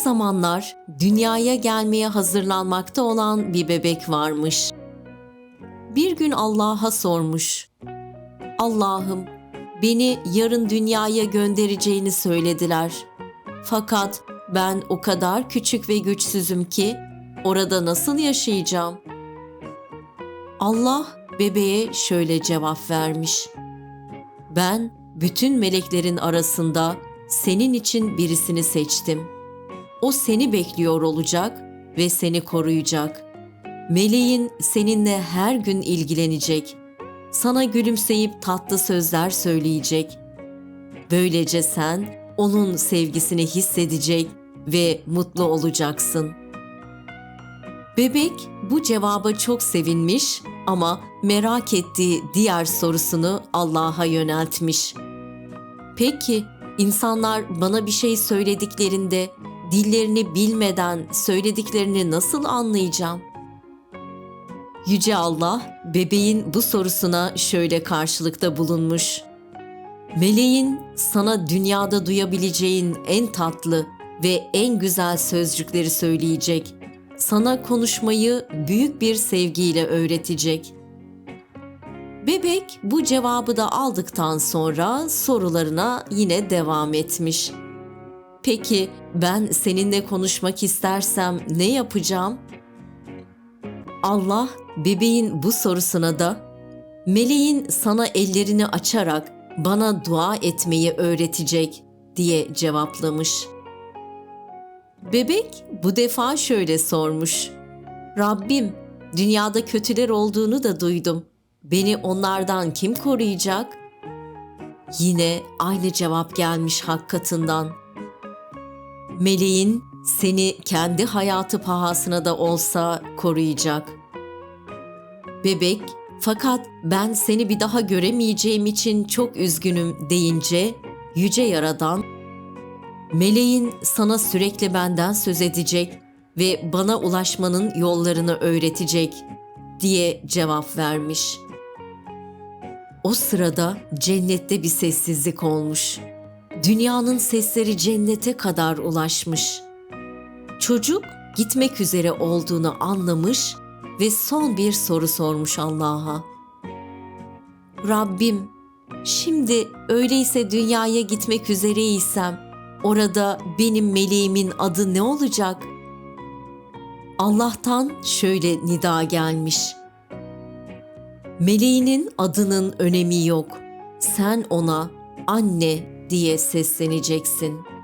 zamanlar dünyaya gelmeye hazırlanmakta olan bir bebek varmış. Bir gün Allah'a sormuş. Allah'ım beni yarın dünyaya göndereceğini söylediler. Fakat ben o kadar küçük ve güçsüzüm ki orada nasıl yaşayacağım? Allah bebeğe şöyle cevap vermiş. Ben bütün meleklerin arasında senin için birisini seçtim. O seni bekliyor olacak ve seni koruyacak. Meleğin seninle her gün ilgilenecek. Sana gülümseyip tatlı sözler söyleyecek. Böylece sen onun sevgisini hissedecek ve mutlu olacaksın. Bebek bu cevaba çok sevinmiş ama merak ettiği diğer sorusunu Allah'a yöneltmiş. Peki insanlar bana bir şey söylediklerinde dillerini bilmeden söylediklerini nasıl anlayacağım? Yüce Allah bebeğin bu sorusuna şöyle karşılıkta bulunmuş. Meleğin sana dünyada duyabileceğin en tatlı ve en güzel sözcükleri söyleyecek. Sana konuşmayı büyük bir sevgiyle öğretecek. Bebek bu cevabı da aldıktan sonra sorularına yine devam etmiş. Peki ben seninle konuşmak istersem ne yapacağım? Allah bebeğin bu sorusuna da meleğin sana ellerini açarak bana dua etmeyi öğretecek diye cevaplamış. Bebek bu defa şöyle sormuş. Rabbim, dünyada kötüler olduğunu da duydum. Beni onlardan kim koruyacak? Yine aynı cevap gelmiş hak katından. Meleğin seni kendi hayatı pahasına da olsa koruyacak. Bebek, fakat ben seni bir daha göremeyeceğim için çok üzgünüm deyince yüce yaradan Meleğin sana sürekli benden söz edecek ve bana ulaşmanın yollarını öğretecek diye cevap vermiş. O sırada cennette bir sessizlik olmuş. Dünyanın sesleri cennete kadar ulaşmış. Çocuk gitmek üzere olduğunu anlamış ve son bir soru sormuş Allah'a. Rabbim, şimdi öyleyse dünyaya gitmek üzereysem orada benim meleğimin adı ne olacak? Allah'tan şöyle nida gelmiş. Meleğinin adının önemi yok. Sen ona anne diye sesleneceksin.''